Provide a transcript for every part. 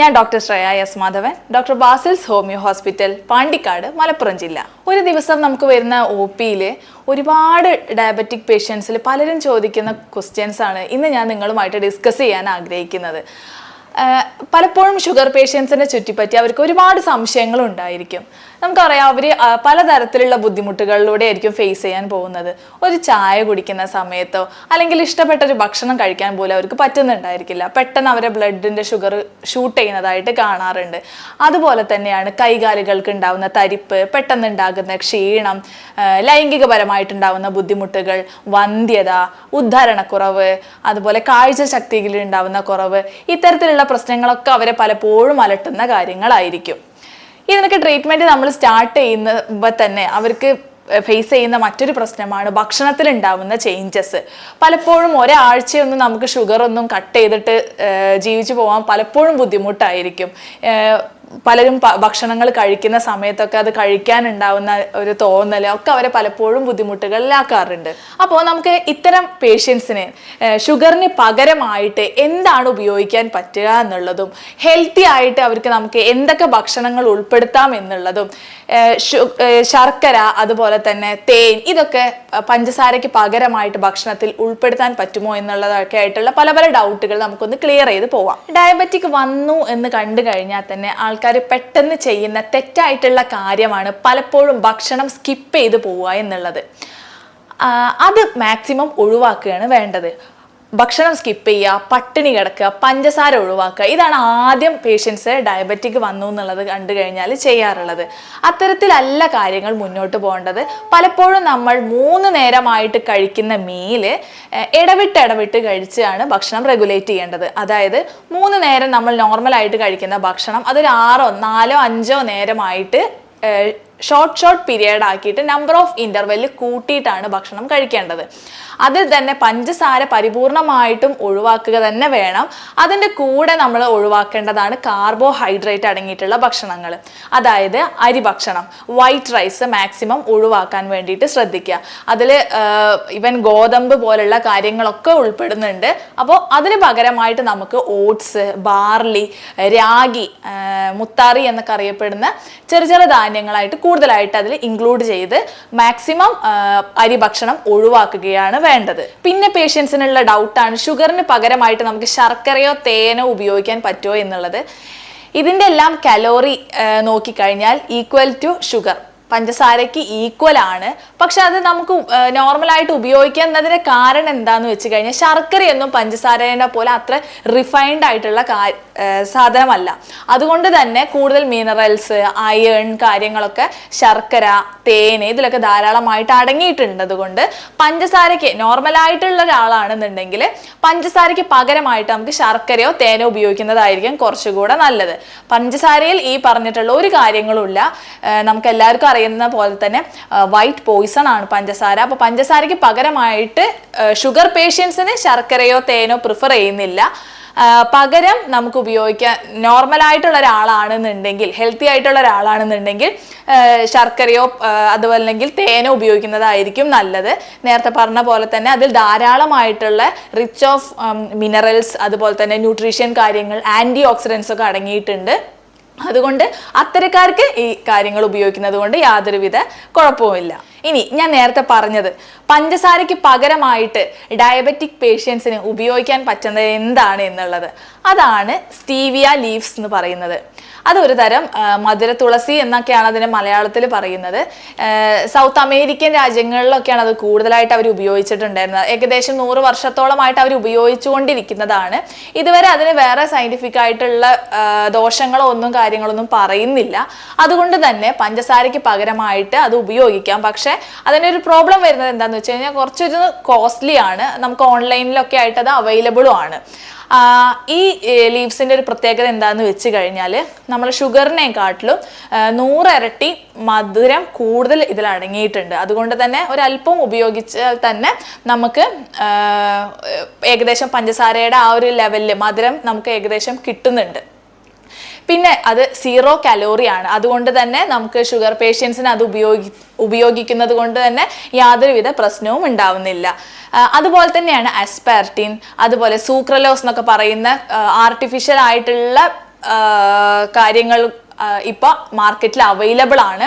ഞാൻ doctor Shreya S Madhavan. Doctor Basil's homeo hospital Pandikkad Malappuram ജില്ല. ഒരു ദിവസം നമുക്ക് വരുന്ന ഒ പിയിൽ ഒരുപാട് ഡയബറ്റിക് പേഷ്യൻസിൽ പലരും ചോദിക്കുന്ന ക്വസ്റ്റ്യൻസ് ആണ് ഇന്ന് ഞാൻ നിങ്ങളുമായിട്ട് ഡിസ്കസ് ചെയ്യാൻ ആഗ്രഹിക്കുന്നത്. പലപ്പോഴും ഷുഗർ പേഷ്യൻസിനെ ചുറ്റിപ്പറ്റി അവർക്ക് ഒരുപാട് സംശയങ്ങൾ ഉണ്ടായിരിക്കും. നമുക്കറിയാം അവർ പലതരത്തിലുള്ള ബുദ്ധിമുട്ടുകളിലൂടെ ആയിരിക്കും ഫേസ് ചെയ്യാൻ പോകുന്നത്. ഒരു ചായ കുടിക്കുന്ന സമയത്തോ അല്ലെങ്കിൽ ഇഷ്ടപ്പെട്ട ഒരു ഭക്ഷണം കഴിക്കാൻ പോലും അവർക്ക് പറ്റുന്നുണ്ടായിരിക്കില്ല. പെട്ടെന്ന് അവരെ ബ്ലഡിന്റെ ഷുഗർ ഷൂട്ട് ചെയ്യുന്നതായിട്ട് കാണാറുണ്ട്. അതുപോലെ തന്നെയാണ് കൈകാലുകൾക്ക് ഉണ്ടാവുന്ന തരിപ്പ് പെട്ടെന്ന് ഉണ്ടാകുന്ന ക്ഷീണം ലൈംഗികപരമായിട്ടുണ്ടാവുന്ന ബുദ്ധിമുട്ടുകൾ വന്ധ്യത ഉദ്ധാരണക്കുറവ് അതുപോലെ കാഴ്ച ശക്തിയിൽ ഉണ്ടാവുന്ന കുറവ് ഇത്തരത്തിലുള്ള പ്രശ്നങ്ങളൊക്കെ അവരെ പലപ്പോഴും അലട്ടുന്ന കാര്യങ്ങളായിരിക്കും. ഇതിനൊക്കെ ട്രീറ്റ്മെന്റ് നമ്മൾ സ്റ്റാർട്ട് ചെയ്യുമ്പോൾ തന്നെ അവർക്ക് ഫേസ് ചെയ്യുന്ന മറ്റൊരു പ്രശ്നമാണ് ഭക്ഷണത്തിൽ ഉണ്ടാവുന്ന ചേഞ്ചസ് പലപ്പോഴും ഒരാഴ്ചയൊന്നും നമുക്ക് ഷുഗർ ഒന്നും കട്ട് ചെയ്തിട്ട് ജീവിച്ചു പോകാൻ പലപ്പോഴും ബുദ്ധിമുട്ടായിരിക്കും. പലരും ഭക്ഷണങ്ങൾ കഴിക്കുന്ന സമയത്തൊക്കെ അത് കഴിക്കാനുണ്ടാവുന്ന ഒരു തോന്നൽ ഒക്കെ അവരെ പലപ്പോഴും ബുദ്ധിമുട്ടുകളിലാക്കാറുണ്ട്. അപ്പോൾ നമുക്ക് ഇത്തരം പേഷ്യൻസിന് ഷുഗറിന് പകരമായിട്ട് എന്താണ് ഉപയോഗിക്കാൻ പറ്റുക എന്നുള്ളതും ഹെൽത്തി ആയിട്ട് അവർക്ക് നമുക്ക് എന്തൊക്കെ ഭക്ഷണങ്ങൾ ഉൾപ്പെടുത്താം എന്നുള്ളതും ശർക്കര അതുപോലെ തന്നെ തേൻ ഇതൊക്കെ പഞ്ചസാരയ്ക്ക് പകരമായിട്ട് ഭക്ഷണത്തിൽ ഉൾപ്പെടുത്താൻ പറ്റുമോ എന്നുള്ളതൊക്കെ ആയിട്ടുള്ള പല പല ഡൗട്ടുകൾ നമുക്കൊന്ന് ക്ലിയർ ചെയ്ത് പോവാം. ഡയബറ്റിക് വന്നു എന്ന് കണ്ടു കഴിഞ്ഞാൽ തന്നെ ആൾക്കാർ പെട്ടെന്ന് ചെയ്യുന്ന തെറ്റായിട്ടുള്ള കാര്യമാണ് പലപ്പോഴും ഭക്ഷണം സ്കിപ്പ് ചെയ്ത് പോവുക എന്നുള്ളത്. അത് മാക്സിമം ഒഴിവാക്കുകയാണ് വേണ്ടത്. ഭക്ഷണം സ്കിപ്പ് ചെയ്യുക പട്ടിണി കിടക്കുക പഞ്ചസാര ഒഴിവാക്കുക ഇതാണ് ആദ്യം പേഷ്യൻസ് ഡയബറ്റിക് വന്നു എന്നുള്ളത് കണ്ടു കഴിഞ്ഞാൽ ചെയ്യാറുള്ളത്. അത്തരത്തിലല്ല കാര്യങ്ങൾ മുന്നോട്ട് പോകേണ്ടത്. പലപ്പോഴും നമ്മൾ മൂന്ന് നേരമായിട്ട് കഴിക്കുന്ന മീൽ ഇടവിട്ട് ഇടവിട്ട് കഴിച്ചാണ് ഭക്ഷണം റെഗുലേറ്റ് ചെയ്യേണ്ടത്. അതായത് മൂന്ന് നേരം നമ്മൾ നോർമലായിട്ട് കഴിക്കുന്ന ഭക്ഷണം അതൊരു ആറോ നാലോ അഞ്ചോ നേരമായിട്ട് ഷോർട്ട് ഷോർട്ട് പീരിയഡ് ആക്കിയിട്ട് നമ്പർ ഓഫ് ഇന്റർവെല്ലിൽ കൂട്ടിയിട്ടാണ് ഭക്ഷണം കഴിക്കേണ്ടത്. അതിൽ തന്നെ പഞ്ചസാര പരിപൂർണമായിട്ടും ഒഴിവാക്കുക തന്നെ വേണം. അതിന്റെ കൂടെ നമ്മൾ ഒഴിവാക്കേണ്ടതാണ് കാർബോഹൈഡ്രേറ്റ് അടങ്ങിയിട്ടുള്ള ഭക്ഷണങ്ങൾ. അതായത് അരി ഭക്ഷണം വൈറ്റ് റൈസ് മാക്സിമം ഒഴിവാക്കാൻ വേണ്ടിയിട്ട് ശ്രദ്ധിക്കുക. അതിൽ ഇവൻ ഗോതമ്പ് പോലുള്ള കാര്യങ്ങളൊക്കെ ഉൾപ്പെടുന്നുണ്ട്. അപ്പോൾ അതിന് പകരമായിട്ട് നമുക്ക് ഓട്സ് ബാർലി രാഗി മുത്താറി എന്നൊക്കെ അറിയപ്പെടുന്ന ചെറിയ ചെറിയ ധാന്യങ്ങളായിട്ട് കൂടുതലായിട്ട് അതിൽ ഇൻക്ലൂഡ് ചെയ്ത് മാക്സിമം അരി ഭക്ഷണം ഒഴിവാക്കുകയാണ് വേണ്ടത്. പിന്നെ പേഷ്യൻസിനുള്ള ഡൗട്ടാണ് ഷുഗറിന് പകരമായിട്ട് നമുക്ക് ശർക്കരയോ തേനോ ഉപയോഗിക്കാൻ പറ്റുമോ എന്നുള്ളത്. ഇതിന്റെ എല്ലാം കലോറി നോക്കിക്കഴിഞ്ഞാൽ ഈക്വൽ ടു ഷുഗർ പഞ്ചസാരയ്ക്ക് ഈക്വൽ ആണ്. പക്ഷെ അത് നമുക്ക് നോർമലായിട്ട് ഉപയോഗിക്കുന്നതിന് കാരണം എന്താന്ന് വെച്ച് കഴിഞ്ഞാൽ ശർക്കരയൊന്നും പഞ്ചസാരേനെ പോലെ അത്ര റിഫൈൻഡ് ആയിട്ടുള്ള സാധനമല്ല. അതുകൊണ്ട് തന്നെ കൂടുതൽ മിനറൽസ് അയൺ കാര്യങ്ങളൊക്കെ ശർക്കര തേന് ഇതിലൊക്കെ ധാരാളമായിട്ട് അടങ്ങിയിട്ടുണ്ട് അതുകൊണ്ട് പഞ്ചസാരയ്ക്ക് നോർമലായിട്ടുള്ള ഒരാളാണെന്നുണ്ടെങ്കിൽ പഞ്ചസാരയ്ക്ക് പകരമായിട്ട് നമുക്ക് ശർക്കരയോ തേനോ ഉപയോഗിക്കുന്നതായിരിക്കും കുറച്ചുകൂടെ നല്ലത്. പഞ്ചസാരയിൽ ഈ പറഞ്ഞിട്ടുള്ള ഒരു കാര്യങ്ങളുമില്ല ഇല്ല. നമുക്ക് എല്ലാവർക്കും അറിയുന്ന പോലെ തന്നെ വൈറ്റ് പോയിസൺ ആണ് പഞ്ചസാര. അപ്പോൾ പഞ്ചസാരയ്ക്ക് പകരമായിട്ട് ഷുഗർ പേഷ്യൻസിന് ശർക്കരയോ തേനോ പ്രിഫർ ചെയ്യുന്നില്ല. പകരം നമുക്ക് ഉപയോഗിക്കാൻ നോർമൽ ആയിട്ടുള്ള ഒരാളാണെന്നുണ്ടെങ്കിൽ ഹെൽത്തി ആയിട്ടുള്ള ഒരാളാണെന്നുണ്ടെങ്കിൽ ശർക്കരയോ അതുപോലെങ്കിൽ തേനോ ഉപയോഗിക്കുന്നതായിരിക്കും നല്ലത്. നേരത്തെ പറഞ്ഞ പോലെ തന്നെ അതിൽ ധാരാളമായിട്ടുള്ള റിച്ച് ഓഫ് മിനറൽസ് അതുപോലെ തന്നെ ന്യൂട്രീഷ്യൻ കാര്യങ്ങൾ ആന്റി ഓക്സിഡൻസ് ഒക്കെ അടങ്ങിയിട്ടുണ്ട്. അതുകൊണ്ട് അത്തരക്കാർക്ക് ഈ കാര്യങ്ങൾ ഉപയോഗിക്കുന്നത് കൊണ്ട് യാതൊരുവിധ കുഴപ്പവുമില്ല. ഇനി ഞാൻ നേരത്തെ പറഞ്ഞത് പഞ്ചസാരയ്ക്ക് പകരമായിട്ട് ഡയബറ്റിക് പേഷ്യൻസിന് ഉപയോഗിക്കാൻ പറ്റുന്നത് എന്താണ് എന്നുള്ളത്? അതാണ് സ്റ്റീവിയ ലീവ്സ് എന്ന് പറയുന്നത്. അതൊരു തരം മധുര തുളസി എന്നൊക്കെയാണ് അതിനെ മലയാളത്തിൽ പറയുന്നത്. സൗത്ത് അമേരിക്കൻ രാജ്യങ്ങളിലൊക്കെയാണ് അത് കൂടുതലായിട്ട് അവർ ഉപയോഗിച്ചിട്ടുണ്ടായിരുന്നത്. ഏകദേശം നൂറ് വർഷത്തോളമായിട്ട് അവർ ഉപയോഗിച്ചുകൊണ്ടിരിക്കുന്നതാണ്. ഇതുവരെ അതിന് വേറെ സയന്റിഫിക് ആയിട്ടുള്ള ദോഷങ്ങളോ ഒന്നും കാര്യങ്ങളൊന്നും പറയുന്നില്ല. അതുകൊണ്ട് തന്നെ പഞ്ചസാരയ്ക്ക് പകരമായിട്ട് അത് ഉപയോഗിക്കാം. പക്ഷേ അതിനൊരു പ്രോബ്ലം വരുന്നത് എന്താണെന്ന് വെച്ച് കഴിഞ്ഞാൽ കുറച്ചൊരു കോസ്റ്റ്ലി ആണ്. നമുക്ക് ഓൺലൈനിലൊക്കെ ആയിട്ട് അത് അവൈലബിളും ആണ്. ഈ ലീവ്സിന്റെ ഒരു പ്രത്യേകത എന്താണെന്ന് വെച്ച് കഴിഞ്ഞാൽ നമ്മൾ ഷുഗറിനെക്കാട്ടിലും നൂറിരട്ടി മധുരം കൂടുതൽ ഇതിൽ അടങ്ങിയിട്ടുണ്ട്. അതുകൊണ്ട് തന്നെ ഒരല്പം ഉപയോഗിച്ചാൽ തന്നെ നമുക്ക് ഏകദേശം പഞ്ചസാരയുടെ ആ ഒരു ലെവലിൽ മധുരം നമുക്ക് ഏകദേശം കിട്ടുന്നുണ്ട്. പിന്നെ അത് സീറോ കലോറി ആണ്. അതുകൊണ്ട് തന്നെ നമുക്ക് ഷുഗർ പേഷ്യൻസിന് അത് ഉപയോഗി ഉപയോഗിക്കുന്നത് കൊണ്ട് തന്നെ യാതൊരുവിധ പ്രശ്നവും ഉണ്ടാവുന്നില്ല. അതുപോലെ തന്നെയാണ് അസ്പാർട്ടിൻ അതുപോലെ സൂക്രലോസ് എന്നൊക്കെ പറയുന്ന ആർട്ടിഫിഷ്യൽ ആയിട്ടുള്ള കാര്യങ്ങൾ ഇപ്പോൾ മാർക്കറ്റിൽ അവൈലബിൾ ആണ്.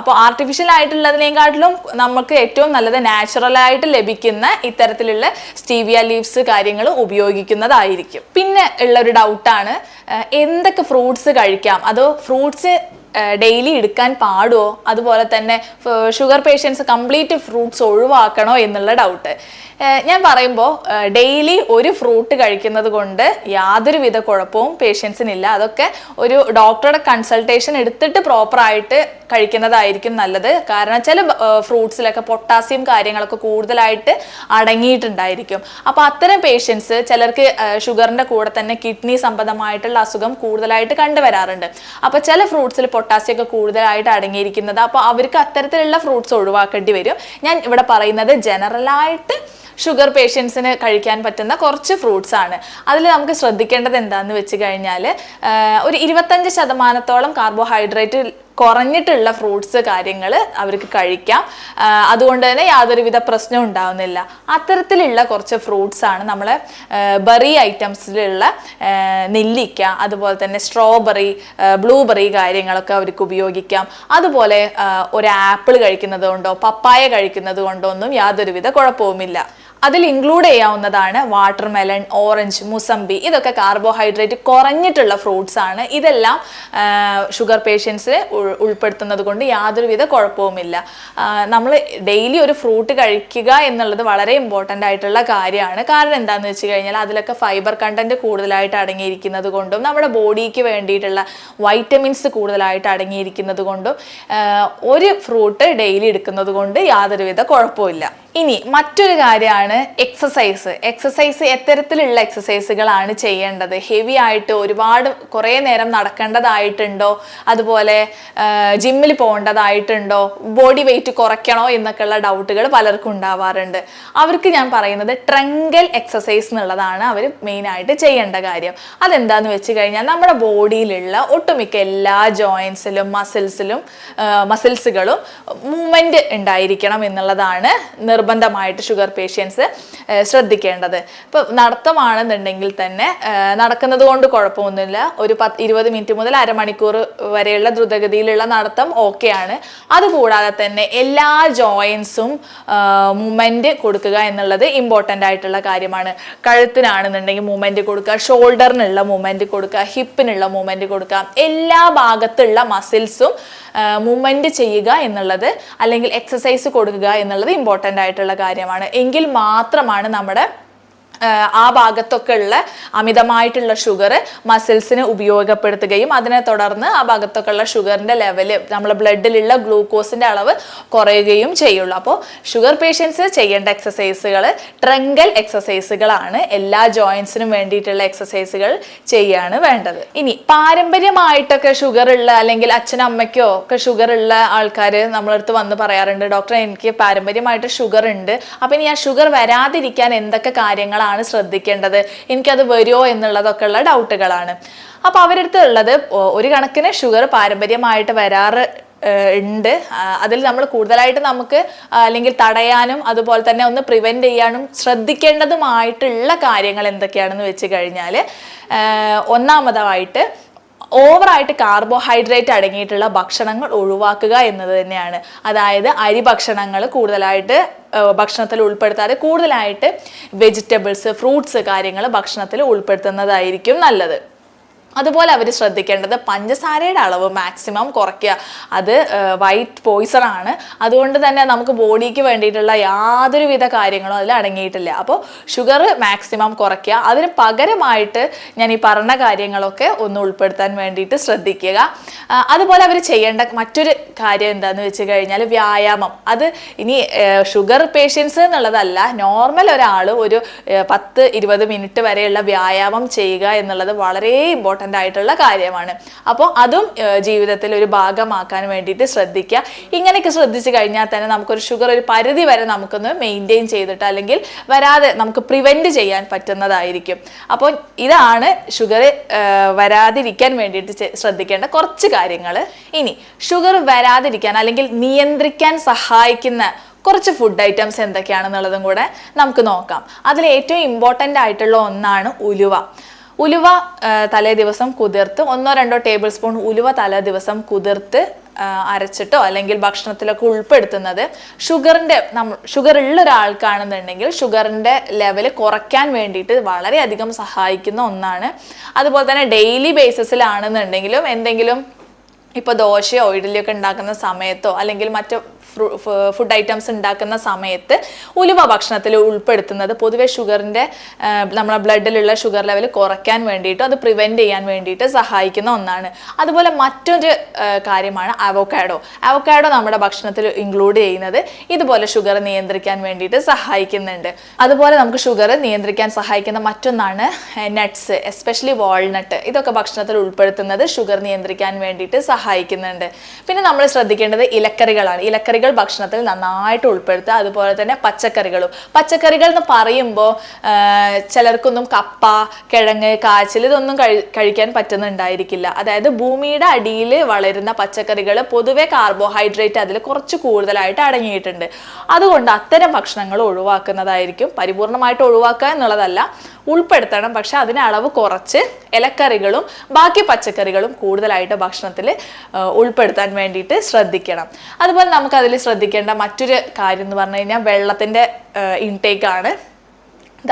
അപ്പോൾ ആർട്ടിഫിഷ്യൽ ആയിട്ടുള്ളതിനേക്കാട്ടിലും നമുക്ക് ഏറ്റവും നല്ലത് നാച്ചുറൽ ആയിട്ട് ലഭിക്കുന്ന ഇത്തരത്തിലുള്ള സ്റ്റീവിയ ലീവ്സ് കാര്യങ്ങൾ ഉപയോഗിക്കുന്നതായിരിക്കും. പിന്നെ ഉള്ള ഒരു ഡൗട്ടാണ് എന്തൊക്കെ ഫ്രൂട്ട്സ് കഴിക്കാം? അതോ ഫ്രൂട്ട്സ് ഡെയിലി എടുക്കാൻ പാടുമോ അതുപോലെ തന്നെ ഷുഗർ പേഷ്യൻസ് കംപ്ലീറ്റ് ഫ്രൂട്ട്സ് ഒഴിവാക്കണോ എന്നുള്ള ഡൗട്ട് ഞാൻ പറയുമ്പോൾ ഡെയിലി ഒരു ഫ്രൂട്ട് കഴിക്കുന്നത് കൊണ്ട് യാതൊരുവിധ കുഴപ്പവും പേഷ്യൻസിനില്ല. അതൊക്കെ ഒരു ഡോക്ടറുടെ കൺസൾട്ടേഷൻ എടുത്തിട്ട് പ്രോപ്പറായിട്ട് കഴിക്കുന്നതായിരിക്കും നല്ലത്. കാരണം ചില ഫ്രൂട്ട്സിലൊക്കെ പൊട്ടാസ്യം കാര്യങ്ങളൊക്കെ കൂടുതലായിട്ട് അടങ്ങിയിട്ടുണ്ടായിരിക്കും. അപ്പോൾ അത്തരം പേഷ്യൻസ് ചിലർക്ക് ഷുഗറിന്റെ കൂടെ തന്നെ കിഡ്നി സംബന്ധമായിട്ടുള്ള അസുഖം കൂടുതലായിട്ട് കണ്ടുവരാറുണ്ട്. അപ്പോൾ ചില ഫ്രൂട്ട്സിൽ പൊട്ടാസ്യം ഒക്കെ കൂടുതലായിട്ട് അടങ്ങിയിരിക്കുന്നത്. അപ്പോൾ അവർക്ക് അത്തരത്തിലുള്ള ഫ്രൂട്ട്സ് ഒഴിവാക്കേണ്ടി വരും. ഞാൻ ഇവിടെ പറയുന്നത് ജനറലായിട്ട് ഷുഗർ പേഷ്യൻസിന് കഴിക്കാൻ പറ്റുന്ന കുറച്ച് ഫ്രൂട്ട്സ് ആണ്. അതിൽ നമുക്ക് ശ്രദ്ധിക്കേണ്ടത് എന്താണെന്ന് വെച്ച് കഴിഞ്ഞാൽ ഒരു ഇരുപത്തഞ്ച് ശതമാനത്തോളം കാർബോഹൈഡ്രേറ്റ് കുറഞ്ഞിട്ടുള്ള ഫ്രൂട്ട്സ് കാര്യങ്ങൾ അവർക്ക് കഴിക്കാം. അതുകൊണ്ട് തന്നെ യാതൊരുവിധ പ്രശ്നവും ഉണ്ടാവുന്നില്ല. അത്തരത്തിലുള്ള കുറച്ച് ഫ്രൂട്ട്സ് ആണ് നമ്മൾ ബറി ഐറ്റംസിലുള്ള നെല്ലിക്ക അതുപോലെ തന്നെ സ്ട്രോബെറി ബ്ലൂബെറി കാര്യങ്ങളൊക്കെ അവർക്ക് ഉപയോഗിക്കാം. അതുപോലെ ഒരു ആപ്പിൾ കഴിക്കുന്നത് കൊണ്ടോ പപ്പായ കഴിക്കുന്നത് കൊണ്ടോ ഒന്നും യാതൊരുവിധ കുഴപ്പവുമില്ല. അതിൽ ഇൻക്ലൂഡ് ചെയ്യാവുന്നതാണ് വാട്ടർമെലൺ ഓറഞ്ച് മുസംബി ഇതൊക്കെ കാർബോഹൈഡ്രേറ്റ് കുറഞ്ഞിട്ടുള്ള ഫ്രൂട്ട്സ് ആണ്. ഇതെല്ലാം ഷുഗർ പേഷ്യൻസ് ഉൾപ്പെടുത്തുന്നത് കൊണ്ട് യാതൊരുവിധ കുഴപ്പവുമില്ല. നമ്മൾ ഡെയിലി ഒരു ഫ്രൂട്ട് കഴിക്കുക എന്നുള്ളത് വളരെ ഇമ്പോർട്ടന്റ് ആയിട്ടുള്ള കാര്യമാണ്. കാരണം എന്താണെന്ന് വെച്ച് കഴിഞ്ഞാൽ അതിലൊക്കെ ഫൈബർ കണ്ടന്റ് കൂടുതലായിട്ട് അടങ്ങിയിരിക്കുന്നത് കൊണ്ടും നമ്മുടെ ബോഡിക്ക് വേണ്ടിയിട്ടുള്ള വൈറ്റമിൻസ് കൂടുതലായിട്ട് അടങ്ങിയിരിക്കുന്നത് കൊണ്ടും ഒരു ഫ്രൂട്ട് ഡെയിലി എടുക്കുന്നത് കൊണ്ട് യാതൊരുവിധ കുഴപ്പമില്ല ഇനി മറ്റൊരു കാര്യമാണ് എക്സസൈസ് എക്സസൈസ് എത്തരത്തിലുള്ള എക്സസൈസുകളാണ് ചെയ്യേണ്ടത്. ഹെവി ആയിട്ട് ഒരുപാട് കുറേ നേരം നടക്കേണ്ടതായിട്ടുണ്ടോ? അതുപോലെ ജിമ്മിൽ പോകേണ്ടതായിട്ടുണ്ടോ? ബോഡി വെയിറ്റ് കുറയ്ക്കണോ എന്നൊക്കെയുള്ള ഡൗട്ടുകൾ പലർക്കും ഉണ്ടാവാറുണ്ട്. അവർക്ക് ഞാൻ പറയുന്നത് ട്രങ്കൽ എക്സസൈസ് എന്നുള്ളതാണ് അവർ മെയിനായിട്ട് ചെയ്യേണ്ട കാര്യം. അതെന്താന്ന് വെച്ച് കഴിഞ്ഞാൽ നമ്മുടെ ബോഡിയിലുള്ള ഒട്ടുമിക്ക എല്ലാ ജോയിൻസിലും മസിൽസിലും മസിൽസുകളും മൂവ്മെന്റ് ഉണ്ടായിരിക്കണം എന്നുള്ളതാണ് നിർ നിർബന്ധമായിട്ട് ഷുഗർ പേഷ്യൻസ് ശ്രദ്ധിക്കേണ്ടത്. ഇപ്പോൾ നടത്തമാണെന്നുണ്ടെങ്കിൽ തന്നെ നടക്കുന്നത് കൊണ്ട് കുഴപ്പമൊന്നുമില്ല. ഒരു പത്ത് ഇരുപത് മിനിറ്റ് മുതൽ അരമണിക്കൂർ വരെയുള്ള ദ്രുതഗതിയിലുള്ള നടത്തം ഓക്കെ ആണ് അതുകൂടാതെ തന്നെ എല്ലാ ജോയിൻസും മൂമെന്റ് കൊടുക്കുക എന്നുള്ളത് ഇമ്പോർട്ടന്റ് ആയിട്ടുള്ള കാര്യമാണ്. കഴുത്തിനാണെന്നുണ്ടെങ്കിൽ മൂമെന്റ് കൊടുക്കുക ഷോൾഡറിനുള്ള മൂമെന്റ് കൊടുക്കുക ഹിപ്പിനുള്ള മൂമെന്റ് കൊടുക്കുക. എല്ലാ ഭാഗത്തുള്ള മസിൽസും മൂവ്മെന്റ് ചെയ്യുക എന്നുള്ളത് അല്ലെങ്കിൽ എക്സസൈസ് കൊടുക്കുക എന്നുള്ളത് ഇമ്പോർട്ടന്റ് ആയിട്ടുള്ള കാര്യമാണ്. എങ്കിൽ മാത്രമാണ് നമ്മുടെ ആ ഭാഗത്തൊക്കെ ഉള്ള അമിതമായിട്ടുള്ള ഷുഗർ മസിൽസിന് ഉപയോഗപ്പെടുത്തുകയും അതിനെ തുടർന്ന് ആ ഭാഗത്തൊക്കെ ഉള്ള ഷുഗറിന്റെ ലെവൽ നമ്മളെ ബ്ലഡിലുള്ള ഗ്ലൂക്കോസിന്റെ അളവ് കുറയുകയും ചെയ്യുള്ളൂ. അപ്പോൾ ഷുഗർ പേഷ്യൻസ് ചെയ്യേണ്ട എക്സസൈസുകൾ ട്രങ്കൽ എക്സസൈസുകളാണ് എല്ലാ ജോയിൻസിനും വേണ്ടിയിട്ടുള്ള എക്സസൈസുകൾ ചെയ്യാണ് വേണ്ടത്. ഇനി പാരമ്പര്യമായിട്ടൊക്കെ ഷുഗർ ഉള്ള അല്ലെങ്കിൽ അച്ഛനമ്മയ്ക്കോ ഒക്കെ ഷുഗർ ഉള്ള ആൾക്കാർ നമ്മളടുത്ത് വന്ന് പറയാറുണ്ട് ഡോക്ടർ എനിക്ക് പാരമ്പര്യമായിട്ട് ഷുഗർ ഉണ്ട്. അപ്പം ഇനി ആ ഷുഗർ വരാതിരിക്കാൻ എന്തൊക്കെ കാര്യങ്ങളാണ് ആണ് ശ്രദ്ധിക്കേണ്ടത്. എനിക്കത് വരുമോ എന്നുള്ളതൊക്കെ ഉള്ള ഡൗട്ടുകളാണ്. അപ്പോൾ അവരടുത്ത് ഉള്ളത് ഒരു കണക്കിന് ഷുഗർ പാരമ്പര്യമായിട്ട് വരാറ് ഉണ്ട്. അതിൽ നമ്മൾ കൂടുതലായിട്ട് നമുക്ക് അല്ലെങ്കിൽ തടയാനും അതുപോലെ തന്നെ ഒന്ന് പ്രിവെന്റ് ചെയ്യാനും ശ്രദ്ധിക്കേണ്ടതുമായിട്ടുള്ള കാര്യങ്ങൾ എന്തൊക്കെയാണെന്ന് വെച്ച് കഴിഞ്ഞാൽ ഒന്നാമതായിട്ട് ഓവറായിട്ട് കാർബോഹൈഡ്രേറ്റ് അടങ്ങിയിട്ടുള്ള ഭക്ഷണങ്ങൾ ഒഴിവാക്കുക എന്നത് തന്നെയാണ്. അതായത് അരി ഭക്ഷണങ്ങൾ കൂടുതലായിട്ട് ഭക്ഷണത്തിൽ ഉൾപ്പെടുത്താതെ കൂടുതലായിട്ട് വെജിറ്റബിൾസ് ഫ്രൂട്ട്സ് കാര്യങ്ങൾ ഭക്ഷണത്തിൽ ഉൾപ്പെടുത്തുന്നതായിരിക്കും നല്ലത്. അതുപോലെ അവർ ശ്രദ്ധിക്കേണ്ടത് പഞ്ചസാരയുടെ അളവ് മാക്സിമം കുറയ്ക്കുക. അത് വൈറ്റ് പോയിസൺ ആണ്. അതുകൊണ്ട് തന്നെ നമുക്ക് ബോഡിക്ക് വേണ്ടിയിട്ടുള്ള യാതൊരുവിധ കാര്യങ്ങളും അതിൽ അടങ്ങിയിട്ടില്ല. അപ്പോൾ ഷുഗർ മാക്സിമം കുറയ്ക്കുക. അതിന് പകരമായിട്ട് ഞാൻ ഈ പറഞ്ഞ കാര്യങ്ങളൊക്കെ ഒന്ന് ഉൾപ്പെടുത്താൻ വേണ്ടിയിട്ട് ശ്രദ്ധിക്കുക. അതുപോലെ അവർ ചെയ്യേണ്ട മറ്റൊരു കാര്യം എന്താണെന്ന് വെച്ച് കഴിഞ്ഞാൽ വ്യായാമം. അത് ഇനി ഷുഗർ പേഷ്യൻസ് എന്നുള്ളതല്ല നോർമൽ ഒരാൾ ഒരു പത്ത് ഇരുപത് മിനിറ്റ് വരെയുള്ള വ്യായാമം ചെയ്യുക എന്നുള്ളത് വളരെ ഇമ്പോർട്ടന്റ് ഇമ്പോർട്ടന്റ് ആയിട്ടുള്ള കാര്യമാണ്. അപ്പോൾ അതും ജീവിതത്തിൽ ഒരു ഭാഗമാക്കാൻ വേണ്ടിയിട്ട് ശ്രദ്ധിക്കുക. ഇങ്ങനെയൊക്കെ ശ്രദ്ധിച്ചു കഴിഞ്ഞാൽ തന്നെ നമുക്കൊരു ഷുഗർ ഒരു പരിധി വരെ നമുക്കൊന്ന് മെയിന്റെയിൻ ചെയ്തിട്ട് അല്ലെങ്കിൽ വരാതെ നമുക്ക് പ്രിവെന്റ് ചെയ്യാൻ പറ്റുന്നതായിരിക്കും. അപ്പോൾ ഇതാണ് ഷുഗർ വരാതിരിക്കാൻ വേണ്ടിയിട്ട് ശ്രദ്ധിക്കേണ്ട കുറച്ച് കാര്യങ്ങൾ ഇനി ഷുഗർ വരാതിരിക്കാൻ അല്ലെങ്കിൽ നിയന്ത്രിക്കാൻ സഹായിക്കുന്ന കുറച്ച് ഫുഡ് ഐറ്റംസ് എന്തൊക്കെയാണെന്നുള്ളതും കൂടെ നമുക്ക് നോക്കാം. അതിൽ ഏറ്റവും ഇമ്പോർട്ടന്റ് ആയിട്ടുള്ള ഒന്നാണ് ഉലുവ. ഉലുവ തലേ ദിവസം കുതിർത്ത് ഒന്നോ രണ്ടോ ടേബിൾ സ്പൂൺ ഉലുവ തലേ ദിവസം കുതിർത്ത് അരച്ചിട്ടോ അല്ലെങ്കിൽ ഭക്ഷണത്തിലൊക്കെ ഉൾപ്പെടുത്തുന്നത്. ഷുഗറിന്റെ നമ്മൾ ഷുഗർ ഉള്ള ഒരാൾക്കാണെന്നുണ്ടെങ്കിൽ ഷുഗറിന്റെ ലെവൽ കുറയ്ക്കാൻ വേണ്ടിയിട്ട് വളരെയധികം സഹായിക്കുന്ന ഒന്നാണ്. അതുപോലെ തന്നെ ഡെയിലി ബേസിസിലാണെന്നുണ്ടെങ്കിലും എന്തെങ്കിലും ഇപ്പോൾ ദോശയോ ഇഡ്ഡലിയൊക്കെ ഉണ്ടാക്കുന്ന സമയത്തോ അല്ലെങ്കിൽ മറ്റു ഫുഡ് ഐറ്റംസ് ഉണ്ടാക്കുന്ന സമയത്ത് ഉലുവ ഭക്ഷണത്തിൽ ഉൾപ്പെടുത്തുന്നത് പൊതുവെ ഷുഗറിന്റെ നമ്മളെ ബ്ലഡിലുള്ള ഷുഗർ ലെവൽ കുറയ്ക്കാൻ വേണ്ടിയിട്ടും അത് പ്രിവെന്റ് ചെയ്യാൻ വേണ്ടിയിട്ട് സഹായിക്കുന്ന ഒന്നാണ്. അതുപോലെ മറ്റൊരു കാര്യമാണ് അവോക്കാഡോ അവോക്കാഡോ നമ്മുടെ ഭക്ഷണത്തിൽ ഇൻക്ലൂഡ് ചെയ്യുന്നത് ഇതുപോലെ ഷുഗർ നിയന്ത്രിക്കാൻ വേണ്ടിയിട്ട് സഹായിക്കുന്നുണ്ട്. അതുപോലെ നമുക്ക് ഷുഗർ നിയന്ത്രിക്കാൻ സഹായിക്കുന്ന മറ്റൊന്നാണ് നട്ട്സ് എസ്പെഷ്യലി വാൾനട്ട് ഇതൊക്കെ ഭക്ഷണത്തിൽ ഉൾപ്പെടുത്തുന്നത് ഷുഗർ നിയന്ത്രിക്കാൻ വേണ്ടിയിട്ട് സഹായിക്കുന്നുണ്ട്. പിന്നെ നമ്മൾ ശ്രദ്ധിക്കേണ്ടത് ഇലക്കറികളാണ്. ഇലക്കറികൾ ഭക്ഷണത്തിൽ നന്നായിട്ട് ഉൾപ്പെടുത്തുക. അതുപോലെ തന്നെ പച്ചക്കറികളും. പച്ചക്കറികൾ എന്ന് പറയുമ്പോൾ ചിലർക്കൊന്നും കപ്പ കിഴങ്ങ് കാച്ചിൽ ഇതൊന്നും കഴി കഴിക്കാൻ പറ്റുന്നുണ്ടായിരിക്കില്ല. അതായത് ഭൂമിയുടെ അടിയിൽ വളരുന്ന പച്ചക്കറികൾ പൊതുവെ കാർബോഹൈഡ്രേറ്റ് അതിൽ കുറച്ച് കൂടുതലായിട്ട് അടങ്ങിയിട്ടുണ്ട്. അതുകൊണ്ട് അത്തരം ഭക്ഷണങ്ങൾ ഒഴിവാക്കുന്നതായിരിക്കും. പരിപൂർണമായിട്ട് ഒഴിവാക്കുക എന്നുള്ളതല്ല. ഉൾപ്പെടുത്തണം. പക്ഷെ അതിന് അളവ് കുറച്ച് ഇലക്കറികളും ബാക്കി പച്ചക്കറികളും കൂടുതലായിട്ട് ഭക്ഷണത്തിൽ ഉൾപ്പെടുത്താൻ വേണ്ടിയിട്ട് ശ്രദ്ധിക്കണം. അതുപോലെ നമുക്ക് അതിൽ ശ്രദ്ധിക്കേണ്ട മറ്റൊരു കാര്യം എന്ന് പറഞ്ഞു കഴിഞ്ഞാൽ വെള്ളത്തിന്റെ ഇൻടേക്ക് ആണ്.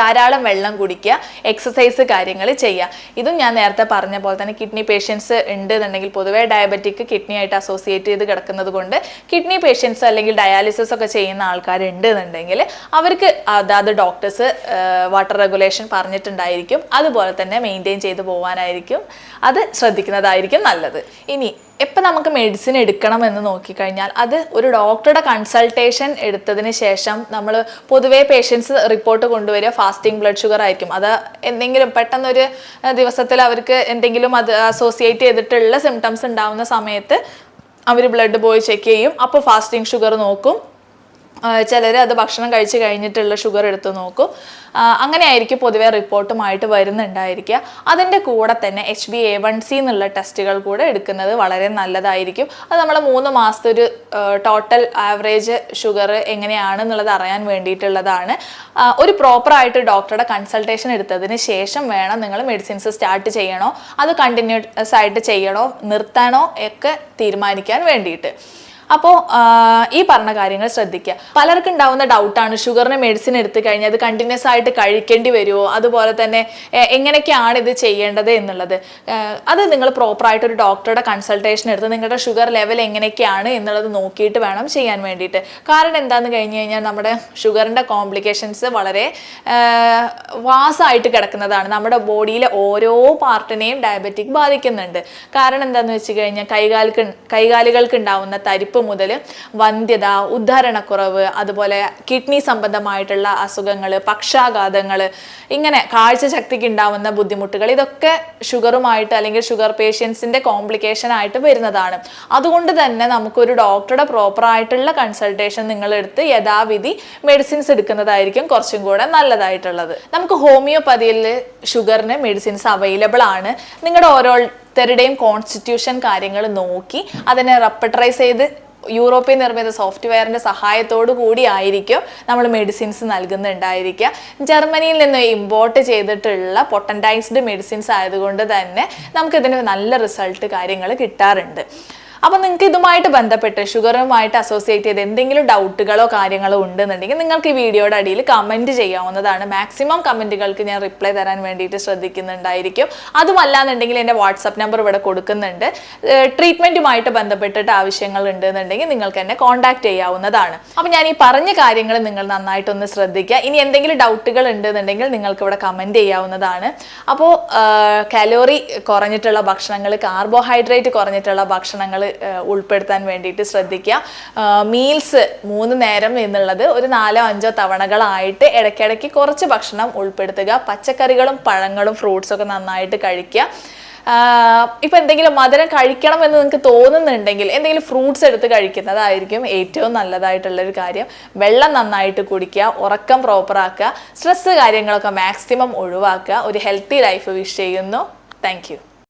ധാരാളം വെള്ളം കുടിക്കുക എക്സസൈസ് കാര്യങ്ങൾ ചെയ്യുക. ഇതും ഞാൻ നേരത്തെ പറഞ്ഞ പോലെ തന്നെ കിഡ്നി പേഷ്യൻസ് ഉണ്ട് എന്നുണ്ടെങ്കിൽ പൊതുവേ ഡയബറ്റിക് കിഡ്നി ആയിട്ട് അസോസിയേറ്റ് ചെയ്ത് കിടക്കുന്നത് കൊണ്ട് കിഡ്നി പേഷ്യൻസ് അല്ലെങ്കിൽ ഡയാലിസിസ് ഒക്കെ ചെയ്യുന്ന ആൾക്കാരുണ്ട് എന്നുണ്ടെങ്കിൽ അവർക്ക് അതാത് ഡോക്ടേഴ്സ് വാട്ടർ റെഗുലേഷൻ പറഞ്ഞിട്ടുണ്ടായിരിക്കും. അതുപോലെ തന്നെ മെയിന്റെയിൻ ചെയ്ത് പോകാനായിരിക്കും അത് ശ്രദ്ധിക്കുന്നതായിരിക്കും നല്ലത്. ഇനി എപ്പോൾ നമുക്ക് മെഡിസിൻ എടുക്കണം എന്ന് നോക്കിക്കഴിഞ്ഞാൽ അത് ഒരു ഡോക്ടറുടെ കൺസൾട്ടേഷൻ എടുത്തതിന് ശേഷം നമ്മൾ പൊതുവേ പേഷ്യൻസ് റിപ്പോർട്ട് കൊണ്ടുവരിക. ഫാസ്റ്റിംഗ് ബ്ലഡ് ഷുഗർ ആയിരിക്കും. അത് എന്തെങ്കിലും പെട്ടെന്നൊരു ദിവസത്തിൽ അവർക്ക് എന്തെങ്കിലും അത് അസോസിയേറ്റ് ചെയ്തിട്ടുള്ള സിംറ്റംസ് ഉണ്ടാവുന്ന സമയത്ത് അവർ ബ്ലഡ് പോയി ചെക്ക് ചെയ്യും. അപ്പോൾ ഫാസ്റ്റിംഗ് ഷുഗർ നോക്കും. ചിലർ അത് ഭക്ഷണം കഴിച്ച് കഴിഞ്ഞിട്ടുള്ള ഷുഗർ എടുത്ത് നോക്കും. അങ്ങനെ അങ്ങനെയായിരിക്കും പൊതുവേ റിപ്പോർട്ടുമായിട്ട് വരുന്നുണ്ടായിരിക്കുക. അതിന്റെ കൂടെ തന്നെ H B A one C എന്നുള്ള ടെസ്റ്റുകൾ കൂടെ എടുക്കുന്നത് വളരെ നല്ലതായിരിക്കും. അത് നമ്മൾ മൂന്ന് മാസത്തെ ഒരു ടോട്ടൽ ആവറേജ് ഷുഗർ എങ്ങനെയാണ് എന്നുള്ളത് അറിയാൻ വേണ്ടിയിട്ടുള്ളതാണ്. ഒരു പ്രോപ്പറായിട്ട് ഡോക്ടറുടെ കൺസൾട്ടേഷൻ എടുത്തതിന് ശേഷം വേണം നിങ്ങൾ മെഡിസിൻസ് സ്റ്റാർട്ട് ചെയ്യണോ? അത് കണ്ടിന്യൂസ് ആയിട്ട് ചെയ്യണോ? നിർത്താനോ ഒക്കെ തീരുമാനിക്കാൻ വേണ്ടിയിട്ട്. അപ്പോൾ ഈ പറഞ്ഞ കാര്യങ്ങൾ ശ്രദ്ധിക്കുക. പലർക്കും ഉണ്ടാവുന്ന ഡൗട്ടാണ് ഷുഗറിന് മെഡിസിൻ എടുത്തു കഴിഞ്ഞാൽ അത് കണ്ടിന്യൂസ് ആയിട്ട് കഴിക്കേണ്ടി വരുമോ അതുപോലെ തന്നെ എങ്ങനെയൊക്കെയാണ് ഇത് ചെയ്യേണ്ടത് എന്നുള്ളത്? അത് നിങ്ങൾ പ്രോപ്പറായിട്ട് ഒരു ഡോക്ടറുടെ കൺസൾട്ടേഷൻ എടുത്ത് നിങ്ങളുടെ ഷുഗർ ലെവൽ എങ്ങനെയൊക്കെയാണ് എന്നുള്ളത് നോക്കിയിട്ട് വേണം ചെയ്യാൻ വേണ്ടിയിട്ട്. കാരണം എന്താണെന്ന് കഴിഞ്ഞ് കഴിഞ്ഞാൽ നമ്മുടെ ഷുഗറിന്റെ കോംപ്ലിക്കേഷൻസ് വളരെ വാസായിട്ട് കിടക്കുന്നതാണ്. നമ്മുടെ ബോഡിയിലെ ഓരോ പാർട്ടിനെയും ഡയബറ്റിക് ബാധിക്കുന്നുണ്ട്. കാരണം എന്താണെന്ന് വെച്ച് കഴിഞ്ഞാൽ കൈകാലുക്ക് കൈകാലുകൾക്ക് ഉണ്ടാവുന്ന തരിപ്പ് മുതൽ വന്ധ്യത ഉദ്ധാരണക്കുറവ് അതുപോലെ കിഡ്നി സംബന്ധമായിട്ടുള്ള അസുഖങ്ങൾ പക്ഷാഘാതങ്ങൾ ഇങ്ങനെ കാഴ്ചശക്തിക്ക് ഉണ്ടാവുന്ന ബുദ്ധിമുട്ടുകൾ ഇതൊക്കെ ഷുഗറുമായിട്ട് അല്ലെങ്കിൽ ഷുഗർ പേഷ്യൻസിന്റെ കോംപ്ലിക്കേഷൻ ആയിട്ട് വരുന്നതാണ്. അതുകൊണ്ട് തന്നെ നമുക്കൊരു ഡോക്ടറുടെ പ്രോപ്പർ ആയിട്ടുള്ള കൺസൾട്ടേഷൻ നിങ്ങൾ എടുത്ത് യഥാവിധി മെഡിസിൻസ് എടുക്കുന്നതായിരിക്കും കുറച്ചും കൂടെ നല്ലതായിട്ടുള്ളത്. നമുക്ക് ഹോമിയോപ്പതിയിൽ ഷുഗറിന് മെഡിസിൻസ് അവൈലബിൾ ആണ്. നിങ്ങളുടെ ഓരോരുത്തരുടെയും കോൺസ്റ്റിറ്റ്യൂഷൻ കാര്യങ്ങൾ നോക്കി അതിനെ റെപ്പട്രൈസ് ചെയ്ത് യൂറോപ്യൻ നിർമ്മിത സോഫ്റ്റ്വെയറിന്റെ സഹായത്തോടു കൂടി ആയിരിക്കും നമ്മൾ മെഡിസിൻസ് നൽകുന്നുണ്ടായിരിക്കുക. ജർമ്മനിയിൽ നിന്ന് ഇമ്പോർട്ട് ചെയ്തിട്ടുള്ള പൊട്ടന്റൈസ്ഡ് മെഡിസിൻസ് ആയതുകൊണ്ട് തന്നെ നമുക്കിതിന് നല്ല റിസൾട്ട് കാര്യങ്ങൾ കിട്ടാറുണ്ട്. അപ്പോൾ നിങ്ങൾക്ക് ഇതുമായിട്ട് ബന്ധപ്പെട്ട് ഷുഗറുമായിട്ട് അസോസിയേറ്റ് ചെയ്ത് എന്തെങ്കിലും ഡൗട്ടുകളോ കാര്യങ്ങളോ ഉണ്ടെന്നുണ്ടെങ്കിൽ നിങ്ങൾക്ക് ഈ വീഡിയോയുടെ അടിയിൽ കമന്റ് ചെയ്യാവുന്നതാണ്. മാക്സിമം കമന്റുകൾക്ക് ഞാൻ റിപ്ലൈ തരാൻ വേണ്ടിയിട്ട് ശ്രദ്ധിക്കുന്നുണ്ടായിരിക്കും. അതുമല്ലാന്നുണ്ടെങ്കിൽ എന്റെ വാട്സപ്പ് നമ്പർ ഇവിടെ കൊടുക്കുന്നുണ്ട്. ട്രീറ്റ്മെന്റുമായിട്ട് ബന്ധപ്പെട്ടിട്ട് ആവശ്യങ്ങൾ ഉണ്ടെന്നുണ്ടെങ്കിൽ നിങ്ങൾക്ക് എന്നെ കോൺടാക്ട് ചെയ്യാവുന്നതാണ്. അപ്പോൾ ഞാൻ ഈ പറഞ്ഞ കാര്യങ്ങൾ നിങ്ങൾ നന്നായിട്ടൊന്ന് ശ്രദ്ധിക്കുക. ഇനി എന്തെങ്കിലും ഡൗട്ടുകൾ ഉണ്ടെന്നുണ്ടെങ്കിൽ നിങ്ങൾക്ക് ഇവിടെ കമന്റ് ചെയ്യാവുന്നതാണ്. അപ്പോൾ കലോറി കുറഞ്ഞിട്ടുള്ള ഭക്ഷണങ്ങൾ കാർബോഹൈഡ്രേറ്റ് കുറഞ്ഞിട്ടുള്ള ഭക്ഷണങ്ങൾ ഉൾപ്പെടുത്താൻ വേണ്ടിയിട്ട് ശ്രദ്ധിക്കുക. മീൽസ് മൂന്ന് നേരം എന്നുള്ളത് ഒരു നാലോ അഞ്ചോ തവണകളായിട്ട് ഇടയ്ക്കിടയ്ക്ക് കുറച്ച് ഭക്ഷണം ഉൾപ്പെടുത്തുക. പച്ചക്കറികളും പഴങ്ങളും ഫ്രൂട്ട്സും ഒക്കെ നന്നായിട്ട് കഴിക്കുക. ഇപ്പം എന്തെങ്കിലും മധുരം കഴിക്കണം എന്ന് നിങ്ങൾക്ക് തോന്നുന്നുണ്ടെങ്കിൽ എന്തെങ്കിലും ഫ്രൂട്ട്സ് എടുത്ത് കഴിക്കുന്നതായിരിക്കും ഏറ്റവും നല്ലതായിട്ടുള്ളൊരു കാര്യം. വെള്ളം നന്നായിട്ട് കുടിക്കുക ഉറക്കം പ്രോപ്പറാക്കുക സ്ട്രെസ് കാര്യങ്ങളൊക്കെ മാക്സിമം ഒഴിവാക്കുക. ഒരു ഹെൽത്തി ലൈഫ് വിഷ് ചെയ്യുന്നു. താങ്ക്